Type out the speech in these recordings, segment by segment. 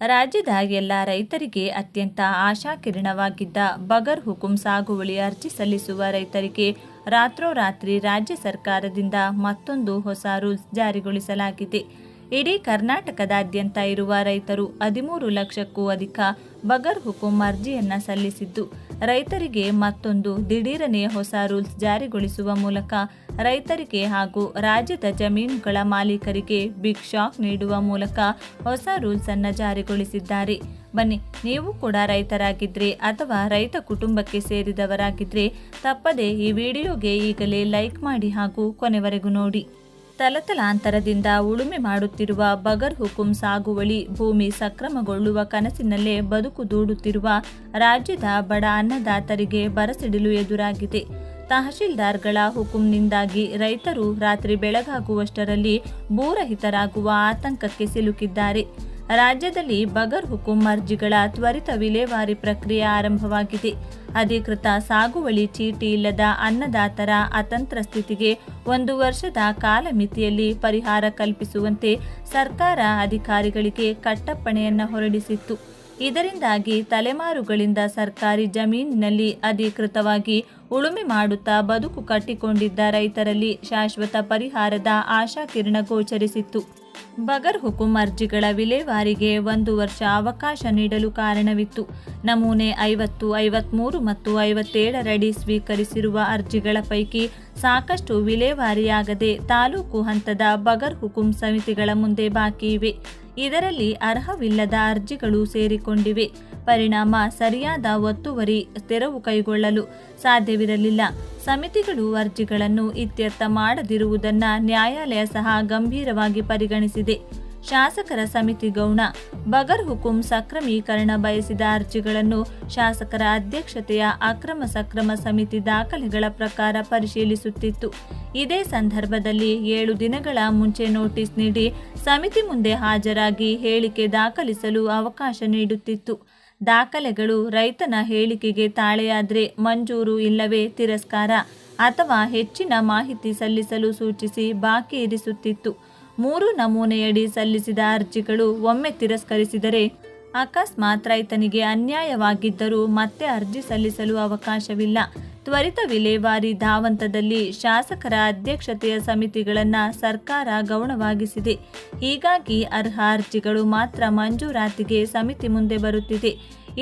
ರಾಜ್ಯದ ಎಲ್ಲ ರೈತರಿಗೆ ಅತ್ಯಂತ ಆಶಾಕಿರಣವಾಗಿದ್ದ ಬಗರ್ ಹುಕುಂ ಸಾಗುವಳಿ ಅರ್ಜಿ ಸಲ್ಲಿಸುವ ರೈತರಿಗೆ ರಾತ್ರೋರಾತ್ರಿ ರಾಜ್ಯ ಸರ್ಕಾರದಿಂದ ಮತ್ತೊಂದು ಹೊಸ ರೂಲ್ಸ್ ಜಾರಿಗೊಳಿಸಲಾಗಿದೆ. ಇಡೀ ಕರ್ನಾಟಕದಾದ್ಯಂತ ಇರುವ ರೈತರು ಹದಿಮೂರು ಲಕ್ಷಕ್ಕೂ ಅಧಿಕ ಬಗರ್ ಹುಕುಂ ಅರ್ಜಿಯನ್ನು ಸಲ್ಲಿಸಿದ್ದು. ರೈತರಿಗೆ ಮತ್ತೊಂದು ದಿಢೀರನೆ ಹೊಸ ರೂಲ್ಸ್ ಜಾರಿಗೊಳಿಸುವ ಮೂಲಕ ರೈತರಿಗೆ ಹಾಗೂ ರಾಜ್ಯದ ಜಮೀನುಗಳ ಮಾಲೀಕರಿಗೆ ಬಿಗ್ ಶಾಕ್ ನೀಡುವ ಮೂಲಕ ಹೊಸ ರೂಲ್ಸ್ ಅನ್ನು ಜಾರಿಗೊಳಿಸಿದ್ದಾರೆ. ಬನ್ನಿ, ನೀವು ಕೂಡ ರೈತರಾಗಿದ್ರೆ ಅಥವಾ ರೈತ ಕುಟುಂಬಕ್ಕೆ ಸೇರಿದವರಾಗಿದ್ರೆ ತಪ್ಪದೆ ಈ ವಿಡಿಯೋಗೆ ಈಗಲೇ ಲೈಕ್ ಮಾಡಿ ಹಾಗೂ ಕೊನೆವರೆಗೂ ನೋಡಿ. ತಲತಲಾಂತರದಿಂದ ಉಳುಮೆ ಮಾಡುತ್ತಿರುವ ಬಗರ್ ಹುಕುಂ ಸಾಗುವಳಿ ಭೂಮಿ ಸಕ್ರಮಗೊಳ್ಳುವ ಕನಸಿನಲ್ಲೇ ಬದುಕು ದೂಡುತ್ತಿರುವ ರಾಜ್ಯದ ಬಡ ಅನ್ನದಾತರಿಗೆ ಬರಸಿಡಿಲು ಎದುರಾಗಿದೆ. ತಹಶೀಲ್ದಾರ್ಗಳ ಹುಕುಂನಿಂದಾಗಿ ರೈತರು ರಾತ್ರಿ ಬೆಳಗಾಗುವಷ್ಟರಲ್ಲಿ ಭೂರಹಿತರಾಗುವ ಆತಂಕಕ್ಕೆ ಸಿಲುಕಿದ್ದಾರೆ. ರಾಜ್ಯದಲ್ಲಿ ಬಗರ್ ಹುಕುಂ ಅರ್ಜಿಗಳ ತ್ವರಿತ ವಿಲೇವಾರಿ ಪ್ರಕ್ರಿಯೆ ಆರಂಭವಾಗಿದೆ. ಅಧಿಕೃತ ಸಾಗುವಳಿ ಚೀಟಿ ಇಲ್ಲದ ಅನ್ನದಾತರ ಅತಂತ್ರ ಸ್ಥಿತಿಗೆ ಒಂದು ವರ್ಷದ ಕಾಲಮಿತಿಯಲ್ಲಿ ಪರಿಹಾರ ಕಲ್ಪಿಸುವಂತೆ ಸರ್ಕಾರ ಅಧಿಕಾರಿಗಳಿಗೆ ಕಟ್ಟಪ್ಪಣೆಯನ್ನು ಹೊರಡಿಸಿತ್ತು. ಇದರಿಂದಾಗಿ ತಲೆಮಾರುಗಳಿಂದ ಸರ್ಕಾರಿ ಜಮೀನಿನಲ್ಲಿ ಅಧಿಕೃತವಾಗಿ ಉಳುಮೆ ಮಾಡುತ್ತಾ ಬದುಕು ಕಟ್ಟಿಕೊಂಡಿದ್ದ ರೈತರಲ್ಲಿ ಶಾಶ್ವತ ಪರಿಹಾರದ ಆಶಾಕಿರಣ ಗೋಚರಿಸಿತ್ತು. ಬಗರ್ ಹುಕುಂ ಅರ್ಜಿಗಳ ವಿಲೇವಾರಿಗೆ ಒಂದು ವರ್ಷ ಅವಕಾಶ ನೀಡಲು ಕಾರಣವಿತ್ತು. ನಮೂನೆ ಐವತ್ತು, ಐವತ್ಮೂರು ಮತ್ತು ಐವತ್ತೇಳರಡಿ ಸ್ವೀಕರಿಸಿರುವ ಅರ್ಜಿಗಳ ಪೈಕಿ ಸಾಕಷ್ಟು ವಿಲೇವಾರಿಯಾಗದೆ ತಾಲೂಕು ಹಂತದ ಬಗರ್ ಹುಕುಂ ಸಮಿತಿಗಳ ಮುಂದೆ ಬಾಕಿ ಇವೆ. ಇದರಲ್ಲಿ ಅರ್ಹವಿಲ್ಲದ ಅರ್ಜಿಗಳು ಸೇರಿಕೊಂಡಿವೆ. ಪರಿಣಾಮ ಸರಿಯಾದ ಒತ್ತುವರಿ ತೆರವು ಕೈಗೊಳ್ಳಲು ಸಾಧ್ಯವಿರಲಿಲ್ಲ. ಸಮಿತಿಗಳು ಅರ್ಜಿಗಳನ್ನು ಇತ್ಯರ್ಥ ಮಾಡದಿರುವುದನ್ನು ನ್ಯಾಯಾಲಯ ಸಹ ಗಂಭೀರವಾಗಿ ಪರಿಗಣಿಸಿದೆ. ಶಾಸಕರ ಸಮಿತಿ ಗೌಣ. ಬಗರ್ ಹುಕುಂ ಸಕ್ರಮೀಕರಣ ಬಯಸಿದ ಅರ್ಜಿಗಳನ್ನು ಶಾಸಕರ ಅಧ್ಯಕ್ಷತೆಯ ಅಕ್ರಮ ಸಕ್ರಮ ಸಮಿತಿ ದಾಖಲೆಗಳ ಪ್ರಕಾರ ಪರಿಶೀಲಿಸುತ್ತಿತ್ತು. ಇದೇ ಸಂದರ್ಭದಲ್ಲಿ ಏಳು ದಿನಗಳ ಮುಂಚೆ ನೋಟಿಸ್ ನೀಡಿ ಸಮಿತಿ ಮುಂದೆ ಹಾಜರಾಗಿ ಹೇಳಿಕೆ ದಾಖಲಿಸಲು ಅವಕಾಶ ನೀಡುತ್ತಿತ್ತು. ದಾಖಲೆಗಳು ರೈತನ ಹೇಳಿಕೆಗೆ ತಾಳೆಯಾದರೆ ಮಂಜೂರು ಇಲ್ಲವೇ ತಿರಸ್ಕಾರ ಅಥವಾ ಹೆಚ್ಚಿನ ಮಾಹಿತಿ ಸಲ್ಲಿಸಲು ಸೂಚಿಸಿ ಬಾಕಿ ಇರಿಸುತ್ತಿತ್ತು. ಮೂರು ನಮೂನೆಯಡಿ ಸಲ್ಲಿಸಿದ ಅರ್ಜಿಗಳು ಒಮ್ಮೆ ತಿರಸ್ಕರಿಸಿದರೆ ಅಕಸ್ಮಾತ್ ರೈತನಿಗೆ ಅನ್ಯಾಯವಾಗಿದ್ದರೂ ಮತ್ತೆ ಅರ್ಜಿ ಸಲ್ಲಿಸಲು ಅವಕಾಶವಿಲ್ಲ. ತ್ವರಿತ ವಿಲೇವಾರಿ ಧಾವಂತದಲ್ಲಿ ಶಾಸಕರ ಅಧ್ಯಕ್ಷತೆಯ ಸಮಿತಿಗಳನ್ನು ಸರ್ಕಾರ ಗೌಣವಾಗಿಸಿದೆ. ಹೀಗಾಗಿ ಅರ್ಹ ಅರ್ಜಿಗಳು ಮಾತ್ರ ಮಂಜೂರಾತಿಗೆ ಸಮಿತಿ ಮುಂದೆ ಬರುತ್ತಿದೆ.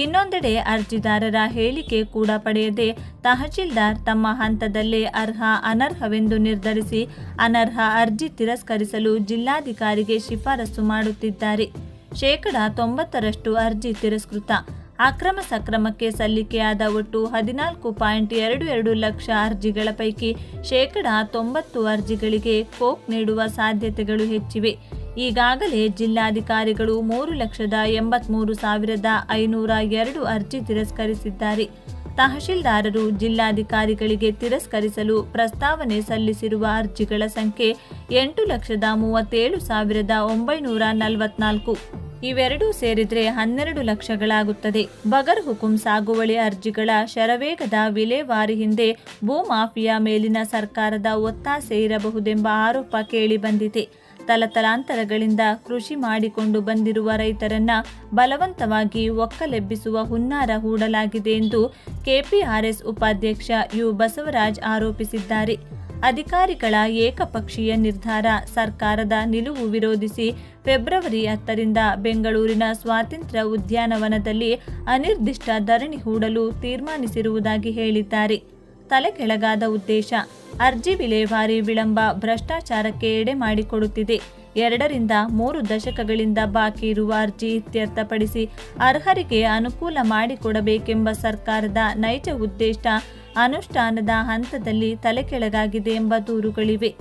ಇನ್ನೊಂದೆಡೆ ಅರ್ಜಿದಾರರ ಹೇಳಿಕೆ ಕೂಡ ಪಡೆಯದೆ ತಹಶೀಲ್ದಾರ್ ತಮ್ಮ ಹಂತದಲ್ಲೇ ಅರ್ಹ ಅನರ್ಹವೆಂದು ನಿರ್ಧರಿಸಿ ಅನರ್ಹ ಅರ್ಜಿ ತಿರಸ್ಕರಿಸಲು ಜಿಲ್ಲಾಧಿಕಾರಿಗೆ ಶಿಫಾರಸು ಮಾಡುತ್ತಿದ್ದಾರೆ. ಶೇಕಡಾ ತೊಂಬತ್ತರಷ್ಟು ಅರ್ಜಿ ತಿರಸ್ಕೃತ. ಅಕ್ರಮ ಸಕ್ರಮಕ್ಕೆ ಸಲ್ಲಿಕೆಯಾದ ಒಟ್ಟು ಹದಿನಾಲ್ಕು ಪಾಯಿಂಟ್ ಎರಡು ಎರಡು ಲಕ್ಷ ಅರ್ಜಿಗಳ ಪೈಕಿ ಶೇಕಡ ತೊಂಬತ್ತು ಅರ್ಜಿಗಳಿಗೆ ಕೋಕ್ ನೀಡುವ ಸಾಧ್ಯತೆಗಳು ಹೆಚ್ಚಿವೆ. ಈಗಾಗಲೇ ಜಿಲ್ಲಾಧಿಕಾರಿಗಳು ಮೂರು ಲಕ್ಷದ ಎಂಬತ್ಮೂರು ಸಾವಿರದ ಐನೂರ ಎರಡು ಅರ್ಜಿ ತಿರಸ್ಕರಿಸಿದ್ದಾರೆ. ತಹಶೀಲ್ದಾರರು ಜಿಲ್ಲಾಧಿಕಾರಿಗಳಿಗೆ ತಿರಸ್ಕರಿಸಲು ಪ್ರಸ್ತಾವನೆ ಸಲ್ಲಿಸಿರುವ ಅರ್ಜಿಗಳ ಸಂಖ್ಯೆ ಎಂಟು ಲಕ್ಷದ ಮೂವತ್ತೇಳು ಸಾವಿರದ ಒಂಬೈನೂರ ನಲವತ್ನಾಲ್ಕು. ಇವೆರಡೂ ಸೇರಿದ್ರೆ ಹನ್ನೆರಡು ಲಕ್ಷಗಳಾಗುತ್ತದೆ. ಬಗರ್ ಹುಕುಂ ಸಾಗುವಳಿ ಅರ್ಜಿಗಳ ಶರವೇಗದ ವಿಲೇವಾರಿ ಹಿಂದೆ ಭೂಮಾಫಿಯಾ ಮೇಲಿನ ಸರ್ಕಾರದ ಒತ್ತಾಸೆ ಇರಬಹುದೆಂಬ ಆರೋಪ ಕೇಳಿಬಂದಿದೆ. ತಲತಲಾಂತರಗಳಿಂದ ಕೃಷಿ ಮಾಡಿಕೊಂಡು ಬಂದಿರುವ ರೈತರನ್ನ ಬಲವಂತವಾಗಿ ಒಕ್ಕಲೆಬ್ಬಿಸುವ ಹುನ್ನಾರ ಹೂಡಲಾಗಿದೆ ಎಂದು ಕೆಪಿಆರ್ಎಸ್ ಉಪಾಧ್ಯಕ್ಷ ಯು ಬಸವರಾಜ್ ಆರೋಪಿಸಿದ್ದಾರೆ. ಅಧಿಕಾರಿಗಳ ಏಕಪಕ್ಷೀಯ ನಿರ್ಧಾರ ಸರ್ಕಾರದ ನಿಲುವು ವಿರೋಧಿಸಿ ಫೆಬ್ರವರಿ ಹತ್ತರಿಂದ ಬೆಂಗಳೂರಿನ ಸ್ವಾತಂತ್ರ್ಯ ಉದ್ಯಾನವನದಲ್ಲಿ ಅನಿರ್ದಿಷ್ಟ ಧರಣಿ ಹೂಡಲು ತೀರ್ಮಾನಿಸಿರುವುದಾಗಿ ಹೇಳಿದ್ದಾರೆ. ತಲೆಕೆಳಗಾದ ಉದ್ದೇಶ, ಅರ್ಜಿ ವಿಲೇವಾರಿ ವಿಳಂಬ ಭ್ರಷ್ಟಾಚಾರಕ್ಕೆ ಎಡೆ ಮಾಡಿಕೊಡುತ್ತಿದೆ. ಎರಡರಿಂದ ಮೂರು ದಶಕಗಳಿಂದ ಬಾಕಿ ಇರುವ ಅರ್ಜಿ ಇತ್ಯರ್ಥಪಡಿಸಿ ಅರ್ಹರಿಗೆ ಅನುಕೂಲ ಮಾಡಿಕೊಡಬೇಕೆಂಬ ಸರ್ಕಾರದ ನೈಜ ಉದ್ದೇಶ, ಅನುಷ್ಠಾನದ ಹಂತದಲ್ಲಿ ತಲೆಕೆಳಗಾಗಿದೆ ಎಂಬ ದೂರುಗಳಿವೆ.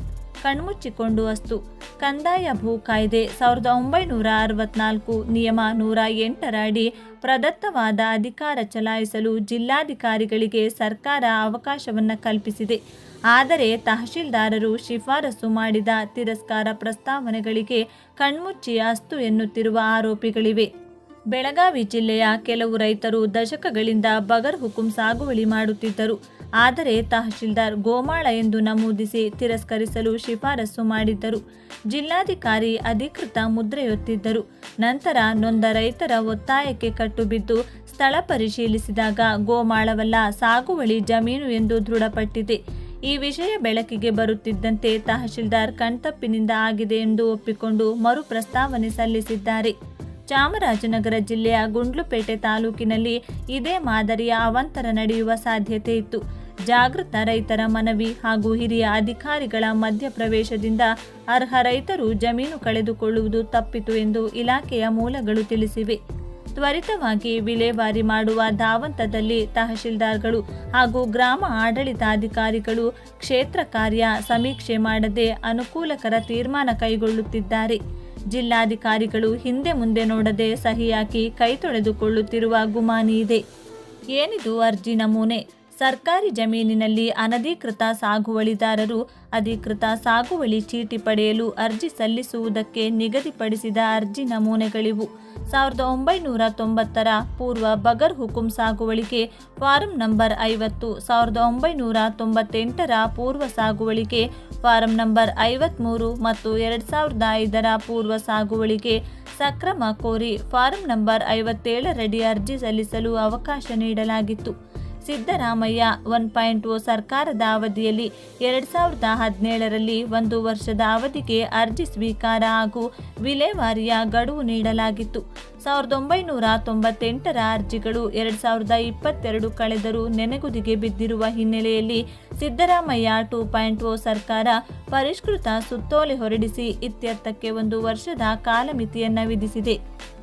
ಕಣ್ಮುಚ್ಚಿಕೊಂಡು ಅಸ್ತು. ಕಂದಾಯ ಭೂ ಕಾಯ್ದೆ ಸಾವಿರದ ಒಂಬೈನೂರ ಅರವತ್ನಾಲ್ಕು ನಿಯಮ ನೂರ ಎಂಟರ ಅಡಿ ಪ್ರದತ್ತವಾದ ಅಧಿಕಾರ ಚಲಾಯಿಸಲು ಜಿಲ್ಲಾಧಿಕಾರಿಗಳಿಗೆ ಸರ್ಕಾರ ಅವಕಾಶವನ್ನು ಕಲ್ಪಿಸಿದೆ. ಆದರೆ ತಹಶೀಲ್ದಾರರು ಶಿಫಾರಸು ಮಾಡಿದ ತಿರಸ್ಕಾರ ಪ್ರಸ್ತಾವನೆಗಳಿಗೆ ಕಣ್ಮುಚ್ಚಿ ಅಸ್ತು ಎನ್ನುತ್ತಿರುವ ಆರೋಪಿಗಳಿವೆ. ಬೆಳಗಾವಿ ಜಿಲ್ಲೆಯ ಕೆಲವು ರೈತರು ದಶಕಗಳಿಂದ ಬಗರ್ ಹುಕುಂ ಸಾಗುವಳಿ ಮಾಡುತ್ತಿದ್ದರು. ಆದರೆ ತಹಶೀಲ್ದಾರ್ ಗೋಮಾಳ ಎಂದು ನಮೂದಿಸಿ ತಿರಸ್ಕರಿಸಲು ಶಿಫಾರಸು ಮಾಡಿದ್ದರು. ಜಿಲ್ಲಾಧಿಕಾರಿ ಅಧಿಕೃತ ಮುದ್ರೆಯೊತ್ತಿದ್ದರು ನಂತರ ನೊಂದ ರೈತರ ಒತ್ತಾಯಕ್ಕೆ ಕಟ್ಟುಬಿದ್ದು ಸ್ಥಳ ಪರಿಶೀಲಿಸಿದಾಗ ಗೋಮಾಳವಲ್ಲ ಸಾಗುವಳಿ ಜಮೀನು ಎಂದು ದೃಢಪಟ್ಟಿದೆ. ಈ ವಿಷಯ ಬೆಳಕಿಗೆ ಬರುತ್ತಿದ್ದಂತೆ ತಹಶೀಲ್ದಾರ್ ಕಣ್ತಪ್ಪಿನಿಂದ ಆಗಿದೆ ಎಂದು ಒಪ್ಪಿಕೊಂಡು ಮರು ಪ್ರಸ್ತಾವನೆ ಸಲ್ಲಿಸಿದ್ದಾರೆ. ಚಾಮರಾಜನಗರ ಜಿಲ್ಲೆಯ ಗುಂಡ್ಲುಪೇಟೆ ತಾಲೂಕಿನಲ್ಲಿ ಇದೇ ಮಾದರಿಯ ಅವಾಂತರ ನಡೆಯುವ ಸಾಧ್ಯತೆ ಇತ್ತು. ಜಾಗೃತ ರೈತರ ಮನವಿ ಹಾಗೂ ಹಿರಿಯ ಅಧಿಕಾರಿಗಳ ಮಧ್ಯಪ್ರವೇಶದಿಂದ ಅರ್ಹ ರೈತರು ಜಮೀನು ಕಳೆದುಕೊಳ್ಳುವುದು ತಪ್ಪಿತು ಎಂದು ಇಲಾಖೆಯ ಮೂಲಗಳು ತಿಳಿಸಿವೆ. ತ್ವರಿತವಾಗಿ ವಿಲೇವಾರಿ ಮಾಡುವ ಧಾವಂತದಲ್ಲಿ ತಹಶೀಲ್ದಾರ್ಗಳು ಹಾಗೂ ಗ್ರಾಮ ಆಡಳಿತಾಧಿಕಾರಿಗಳು ಕ್ಷೇತ್ರ ಕಾರ್ಯ ಸಮೀಕ್ಷೆ ಮಾಡದೆ ಅನುಕೂಲಕರ ತೀರ್ಮಾನ ಕೈಗೊಳ್ಳುತ್ತಿದ್ದಾರೆ. ಜಿಲ್ಲಾಧಿಕಾರಿಗಳು ಹಿಂದೆ ಮುಂದೆ ನೋಡದೆ ಸಹಿ ಹಾಕಿ ಕೈ ತೊಳೆದುಕೊಳ್ಳುತ್ತಿರುವ ಗುಮಾನಿ ಇದೆ. ಏನಿದು ಅರ್ಜಿ ನಮೂನೆ? ಸರ್ಕಾರಿ ಜಮೀನಿನಲ್ಲಿ ಅನಧಿಕೃತ ಸಾಗುವಳಿದಾರರು ಅಧಿಕೃತ ಸಾಗುವಳಿ ಚೀಟಿ ಪಡೆಯಲು ಅರ್ಜಿ ಸಲ್ಲಿಸುವುದಕ್ಕೆ ನಿಗದಿಪಡಿಸಿದ ಅರ್ಜಿ ನಮೂನೆಗಳಿವು. ಸಾವಿರದ ಒಂಬೈನೂರ ತೊಂಬತ್ತರ ಪೂರ್ವ ಬಗರ್ ಹುಕುಂ ಸಾಗುವಳಿಗೆ ಫಾರಂ ನಂಬರ್ ಐವತ್ತು, ಸಾವಿರದ ಒಂಬೈನೂರ ತೊಂಬತ್ತೆಂಟರ ಪೂರ್ವ ಸಾಗುವಳಿಗೆ ಫಾರಂ ನಂಬರ್ ಐವತ್ಮೂರು ಮತ್ತು ಎರಡು ಸಾವಿರದ ಐದರ ಪೂರ್ವ ಸಾಗುವಳಿಗೆ ಸಕ್ರಮ ಕೋರಿ ಫಾರಂ ನಂಬರ್ ಐವತ್ತೇಳರಡಿ ಅರ್ಜಿ ಸಲ್ಲಿಸಲು ಅವಕಾಶ ನೀಡಲಾಗಿತ್ತು. ಸಿದ್ದರಾಮಯ್ಯ ಒನ್ ಪಾಯಿಂಟ್ ಓ ಸರ್ಕಾರದ ಅವಧಿಯಲ್ಲಿ ಎರಡ್ ಸಾವಿರದ ಹದಿನೇಳರಲ್ಲಿ ಒಂದು ವರ್ಷದ ಅವಧಿಗೆ ಅರ್ಜಿ ಸ್ವೀಕಾರ ಹಾಗೂ ವಿಲೇವಾರಿಯ ಗಡುವು ನೀಡಲಾಗಿತ್ತು. ಸಾವಿರದ ಒಂಬೈನೂರ ತೊಂಬತ್ತೆಂಟರ ಅರ್ಜಿಗಳು ಎರಡು ಸಾವಿರದ ಇಪ್ಪತ್ತೆರಡು ಕಳೆದರೂ ನೆನೆಗುದಿಗೆ ಬಿದ್ದಿರುವ ಹಿನ್ನೆಲೆಯಲ್ಲಿ ಸಿದ್ದರಾಮಯ್ಯ ಟೂ ಪಾಯಿಂಟ್ ಓ ಸರ್ಕಾರ ಪರಿಷ್ಕೃತ ಸುತ್ತೋಲೆ ಹೊರಡಿಸಿ ಇತ್ಯರ್ಥಕ್ಕೆ ಒಂದು ವರ್ಷದ ಕಾಲಮಿತಿಯನ್ನು ವಿಧಿಸಿದೆ.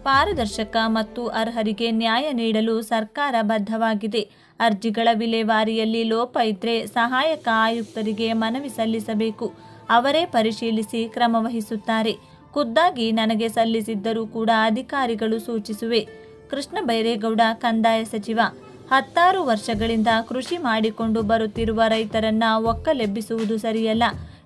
ಪಾರದರ್ಶಕ ಮತ್ತು ಅರ್ಹರಿಗೆ ನ್ಯಾಯ ನೀಡಲು ಸರ್ಕಾರ ಬದ್ಧವಾಗಿದೆ. ಅರ್ಜಿಗಳ ವಿಲೇವಾರಿಯಲ್ಲಿ ಲೋಪ ಇದ್ರೆ ಸಹಾಯಕ ಆಯುಕ್ತರಿಗೆ ಮನವಿ ಸಲ್ಲಿಸಬೇಕು. ಅವರೇ ಪರಿಶೀಲಿಸಿ ಕ್ರಮ ವಹಿಸುತ್ತಾರೆ. ಖುದ್ದಾಗಿ ನನಗೆ ಸಲ್ಲಿಸಿದ್ದರೂ ಕೂಡ ಅಧಿಕಾರಿಗಳು ಸೂಚಿಸುವೆ. ಕೃಷ್ಣ ಬೈರೇಗೌಡ, ಕಂದಾಯ ಸಚಿವ, ಹತ್ತಾರು ವರ್ಷಗಳಿಂದ ಕೃಷಿ ಮಾಡಿಕೊಂಡು ಬರುತ್ತಿರುವ ರೈತರನ್ನ ಒಕ್ಕಲೆಬ್ಬಿಸುವುದು ಸರಿಯಲ್ಲ.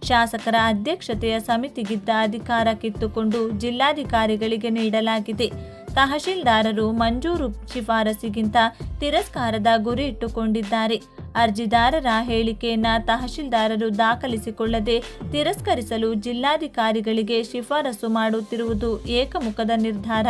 ಶಾಸಕರ ಅಧ್ಯಕ್ಷತೆಯ ಸಮಿತಿಗಿದ್ದ ಅಧಿಕಾರ ಕಿತ್ತುಕೊಂಡು ಜಿಲ್ಲಾಧಿಕಾರಿಗಳಿಗೆ ನೀಡಲಾಗಿದೆ. ತಹಶೀಲ್ದಾರರು ಮಂಜೂರು ಶಿಫಾರಸಿಗಿಂತ ತಿರಸ್ಕಾರದ ಗುರಿ ಇಟ್ಟುಕೊಂಡಿದ್ದಾರೆ. ಅರ್ಜಿದಾರರ ಹೇಳಿಕೆಯನ್ನ ತಹಶೀಲ್ದಾರರು ದಾಖಲಿಸಿಕೊಳ್ಳದೆ ತಿರಸ್ಕರಿಸಲು ಜಿಲ್ಲಾಧಿಕಾರಿಗಳಿಗೆ ಶಿಫಾರಸು ಮಾಡುತ್ತಿರುವುದು ಏಕಮುಖದ ನಿರ್ಧಾರ.